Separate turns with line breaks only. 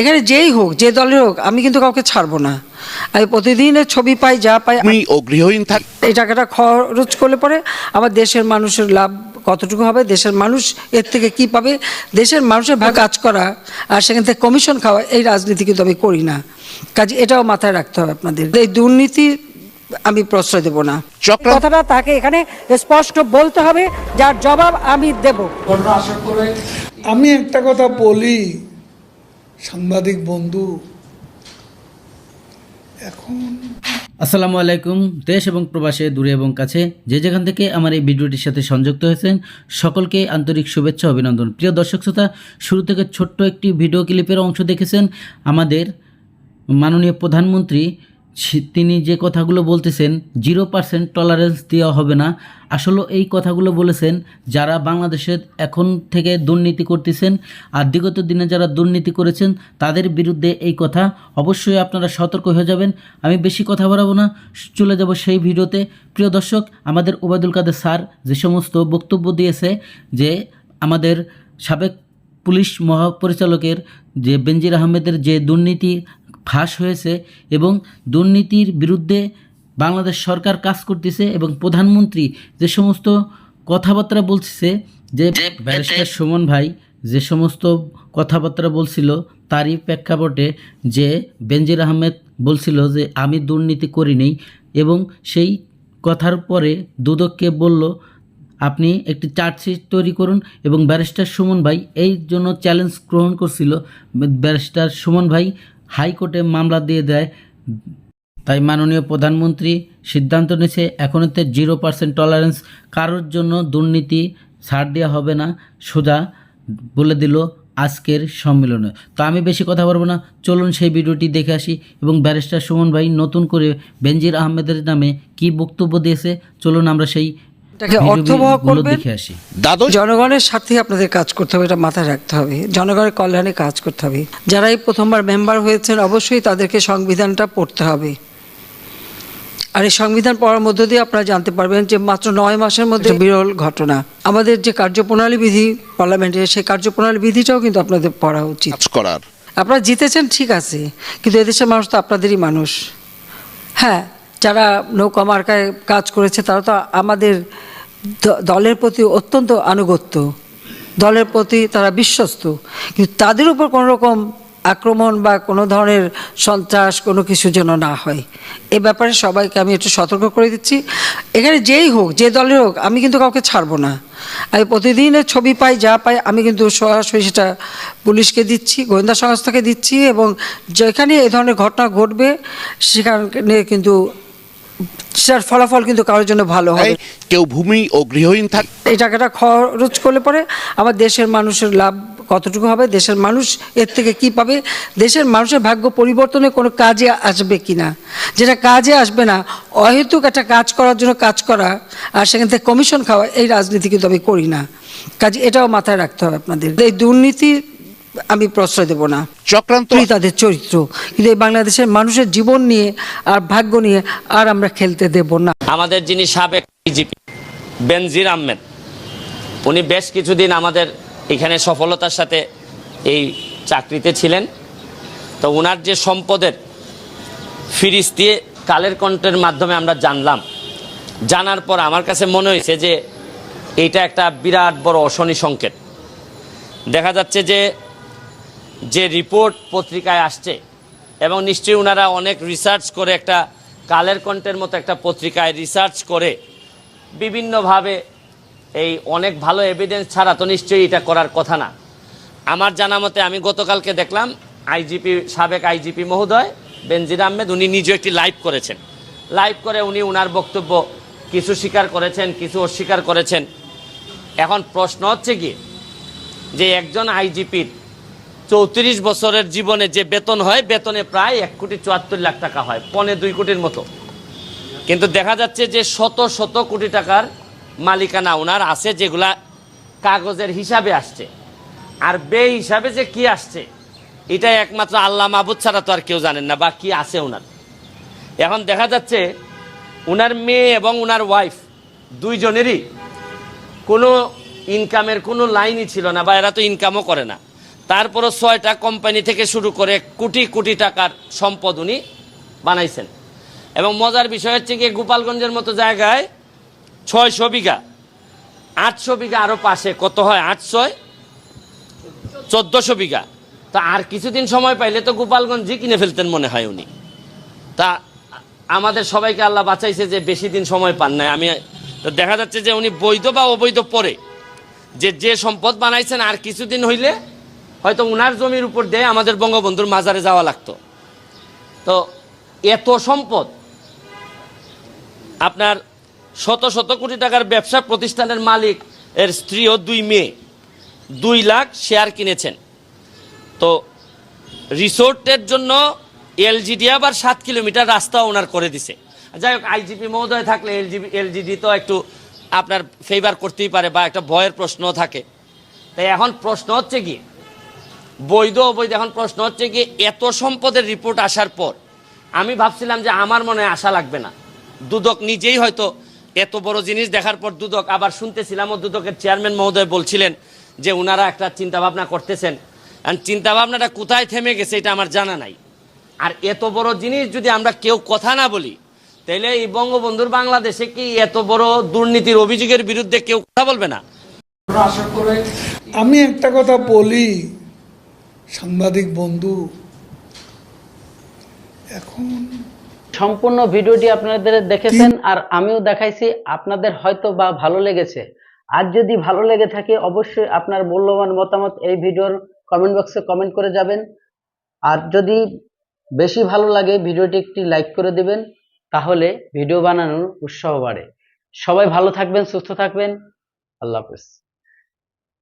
এখানে যেই হোক যে দলের হোক আমি কিন্তু কাউকে ছাড়বো না। আমি প্রতিদিনের ছবি পাই যা পাই
আমি ও গৃহহীন থাক
এই টাকাটা খরচ করলে পরে আমার দেশের মানুষের লাভ কতটুকু হবে দেশের মানুষ এর থেকে কি পাবে দেশের মানুষের ভাগ কাজ করা আর সেখান থেকে কমিশন খাওয়া এই রাজনীতি কিন্তু আমি করি না। কাজে এটাও মাথায় রাখতে হবে আপনাদের। এই দুর্নীতি আমি প্রশ্রয় দেব না। কথাটা তাকে এখানে স্পষ্ট বলতে হবে যার জবাব আমি দেব।
আমি একটা কথা বলি। সাংবাদিক বন্ধু, এখন
আসসালামু আলাইকুম, দেশ এবং প্রবাসে, দূরে এবং কাছে, যে যেখান থেকে আমার এই ভিডিওটির সাথে সংযুক্ত হয়েছেন, সকলকে আন্তরিক শুভেচ্ছা অভিনন্দন। প্রিয় দর্শক শ্রোতা, শুরু থেকে ছোট্ট একটি ভিডিও ক্লিপের অংশ দেখেছেন আমাদের মাননীয় প্রধানমন্ত্রী তিনি যে কথাগুলো বলতেছেন, জিরো পার্সেন্ট টলারেন্স দেওয়া হবে না। আসলে এই কথাগুলো বলেছেন যারা বাংলাদেশে এখন থেকে দুর্নীতি করতেছেন আর বিগত দিনে যারা দুর্নীতি করেছেন, তাদের বিরুদ্ধে এই কথা অবশ্যই আপনারা সতর্ক হয়ে যাবেন। আমি বেশি কথা বাড়াবো না, চলে যাব সেই ভিডিওতে। প্রিয় দর্শক, আমাদের ওবায়দুল কাদের স্যার যে সমস্ত বক্তব্য দিয়েছে যে আমাদের সাবেক পুলিশ মহাপরিচালকের যে বেনজির আহমেদের যে দুর্নীতি ফাঁস হয়েছে এবং দুর্নীতির বিরুদ্ধে বাংলাদেশ সরকার কাজ করতেছে এবং প্রধানমন্ত্রী যে সমস্ত কথাবার্তা বলছে যে ব্যারিস্টার সুমন ভাই যে সমস্ত কথাবার্তা বলছিল তারই প্রেক্ষাপটে যে বেনজির আহমেদ বলছিল যে আমি দুর্নীতি করি করিনি এবং সেই কথার পরে দুদককে বলল আপনি একটি চার্জশিট তৈরি করুন। এবং ব্যারিস্টার সুমন ভাই এই জন্য চ্যালেঞ্জ গ্রহণ করছিল। ব্যারিস্টার সুমন ভাই হাইকোর্টে মামলা দিয়ে দেয়। তাই মাননীয় প্রধানমন্ত্রী সিদ্ধান্ত নিয়েছে এখন এতে জিরো পার্সেন্ট টলারেন্স, কারোর জন্য দুর্নীতি ছাড় দেওয়া হবে না, সোজা বলে দিল আজকের সম্মেলনে। তো আমি বেশি কথা বলব না, চলুন সেই ভিডিওটি দেখে আসি। এবং ব্যারিস্টার সুমন ভাই নতুন করে বেনজির আহমেদের নামে কি বক্তব্য দিয়েছে, চলুন আমরা সেই
এটাকে অর্থবহ করবেন।
দ্বাদশ
জনগণের স্বার্থে আপনাদের কাজ করতে হবে এটা মাথায় রাখতে হবে। জনগণের কল্যাণে কাজ করতে হবে। যারা এই প্রথমবার মেম্বার হয়েছেন অবশ্যই তাদেরকে সংবিধানটা পড়তে হবে। আর এই সংবিধান পড়ার মধ্য দিয়ে আপনারা জানতে পারবেন যে মাত্র নয় মাসের মধ্যে বিরল ঘটনা। আমাদের যে কার্যপ্রণালী বিধি পার্লামেন্টের সেই কার্যপ্রণালী বিধিটাও কিন্তু আপনাদের পড়া উচিত।
করার।
আপনারা জিতেছেন ঠিক আছে। কিন্তু এদেশের মানুষ তো আপনাদেরই মানুষ। হ্যাঁ যারা নৌকা মার্কায় কাজ করেছে তারা তো আমাদের দলের প্রতি অত্যন্ত আনুগত্য, দলের প্রতি তারা বিশ্বস্ত। কিন্তু তাদের উপর কোনো রকম আক্রমণ বা কোনো ধরনের সন্ত্রাস কোনো কিছু যেন না হয়। এ ব্যাপারে সবাইকে আমি একটু সতর্ক করে দিচ্ছি। এখানে যেই হোক, যে দলের হোক, আমি কিন্তু কাউকে ছাড়বো না। আমি প্রতিদিনের ছবি পাই, যা পাই, আমি কিন্তু সরাসরি সেটা পুলিশকে দিচ্ছি, গোয়েন্দা সংস্থাকে দিচ্ছি এবং যেখানে এ ধরনের ঘটনা ঘটবে, সেখানে কিন্তু সেটার ফলাফল কিন্তু কারোর জন্য ভালো
হয় কেউ ভূমি ও গৃহহীন থাক
এই টাকাটা খরচ করলে পরে আমার দেশের মানুষের লাভ কতটুকু হবে দেশের মানুষ এর থেকে কি পাবে দেশের মানুষের ভাগ্য পরিবর্তনে কোনো কাজে আসবে কি না? যেটা কাজে আসবে না অহেতুক একটা কাজ করার জন্য কাজ করা আর সেখান থেকে কমিশন খাওয়া এই রাজনীতি কিন্তু আমি করি না। কাজে এটাও মাথায় রাখতে হবে আপনাদের। এই দুর্নীতি আমি প্রশ্রয় দেব না।
চক্রান্ত
তাদের চরিত্র। কিন্তু এই বাংলাদেশের মানুষের জীবন নিয়ে আর ভাগ্য নিয়ে আর আমরা খেলতে দেব না।
আমাদের যিনি সাবেক ডিজিপি বেনজির আহমেদ উনি বেশ কিছুদিন আমাদের এখানে সফলতার সাথে এই চাকরিতে ছিলেন। তো ওনার যে সম্পদের ফিরিস দিয়ে কালের কণ্ঠের মাধ্যমে আমরা জানলাম। জানার পর আমার কাছে মনে হয়েছে যে এইটা একটা বিরাট বড় অশনি সংকেত। দেখা যাচ্ছে যে যে রিপোর্ট পত্রিকায় আসছে, এবং নিশ্চয়ই ওনারা অনেক রিসার্চ করে একটা কালের কণ্ঠের মতো একটা পত্রিকায় রিসার্চ করে বিভিন্নভাবে এই অনেক ভালো এভিডেন্স ছাড়া তো নিশ্চয়ই এটা করার কথা না। আমার জানা মতে আমি গতকালকে দেখলাম আইজিপি সাবেক আইজিপি মহোদয় বেনজির আহমেদ, উনি নিজে একটি লাইভ করেছেন। লাইভ করে উনি ওনার বক্তব্য কিছু স্বীকার করেছেন, কিছু অস্বীকার করেছেন। এখন প্রশ্ন হচ্ছে কি যে একজন আইজিপির চৌত্রিশ বছরের জীবনে যে বেতন হয়, বেতনে প্রায় এক কোটি চুয়াত্তর লাখ টাকা হয়, পনে দুই কোটির মতো। কিন্তু দেখা যাচ্ছে যে শত শত কোটি টাকার মালিকানা ওনার আছে, যেগুলা কাগজের হিসাবে আসছে। আর বে হিসাবে যে কি আসছে এটা একমাত্র আল্লাহ মাহবুদ ছাড়া তো আর কেউ জানেন না, বা কি আছে ওনার। এখন দেখা যাচ্ছে, ওনার মেয়ে এবং ওনার ওয়াইফ দুইজনেরই কোনো ইনকামের কোনো লাইনই ছিল না, বা এরা তো ইনকামও করে না। তারপরও ছয়টা কোম্পানি থেকে শুরু করে কোটি কোটি টাকার সম্পদ উনি বানাইছেন। এবং মজার বিষয় হচ্ছে গিয়ে গোপালগঞ্জের মতো জায়গায় ছয়শো বিঘা, আটশো বিঘা আরও পাশে, কত হয়? আটশোয়? চোদ্দশো বিঘা। তা আর কিছুদিন সময় পাইলে তো গোপালগঞ্জই কিনে ফেলতেন মনে হয় উনি। তা আমাদের সবাইকে আল্লাহ বাঁচাইছে যে বেশি দিন সময় পান নাই। আমি, তো দেখা যাচ্ছে যে উনি বৈধ বা অবৈধ পরে যে যে সম্পদ বানাইছেন আর কিছুদিন হইলে হয়তো উনার জমির উপর দিয়ে আমাদের বঙ্গবন্ধুর মাজারে যাওয়া লাগতো। তো এত সম্পদ, আপনার শত শত কোটি টাকার ব্যবসা প্রতিষ্ঠানের মালিক এর স্ত্রী ও দুই মেয়ে, দুই লাখ শেয়ার কিনেছেন। তো রিসোর্টের জন্য এলজিডি আবার সাত কিলোমিটার রাস্তা ওনার করে দিছে। যাই হোক, আইজিপি মহোদয় থাকলে এলজিবি, এলজিডি তো একটু আপনার ফেভার করতেই পারে বা একটা ভয়ের প্রশ্ন থাকে। তাই এখন প্রশ্ন হচ্ছে কি বৈধ অবৈধ এখন প্রশ্ন হচ্ছে কি, এত সম্পদের রিপোর্ট আসার পর আমি ভাবছিলাম যে আমার মনে আশা লাগবে না। দুদক নিজেই হয়তো এত বড় জিনিস দেখার পর দুদক, আবার শুনতেছিলাম ও দুদকের চেয়ারম্যান মহোদয় বলছিলেন যে ওনারা একটা চিন্তা ভাবনা করতেছেন। আর চিন্তা ভাবনাটা কোথায় থেমে গেছে এটা আমার জানা নাই। আর এত বড় জিনিস যদি আমরা কেউ কথা না বলি, তাহলে এই বঙ্গবন্ধুর বাংলাদেশে কি এত বড় দুর্নীতির অভিযোগের বিরুদ্ধে কেউ কথা বলবে না?
আমি একটা কথা বলি সাংবাদিক বন্ধু এখন
সম্পূর্ণ ভিডিওটি আপনাদের দেখেছেন আর আমিও দেখাইছি আপনাদের হয়তো বা ভালো লেগেছে। আর যদি ভালো লেগে থাকে অবশ্যই আপনার মূল্যবান মতামত এই ভিডিওর কমেন্ট বক্সে কমেন্ট করে যাবেন। আর যদি বেশি ভালো লাগে ভিডিওটি একটি লাইক করে দিবেন তাহলে ভিডিও বানানোর উৎসাহ বাড়ে। সবাই ভালো থাকবেন সুস্থ থাকবেন। আল্লাহ হাফেজ।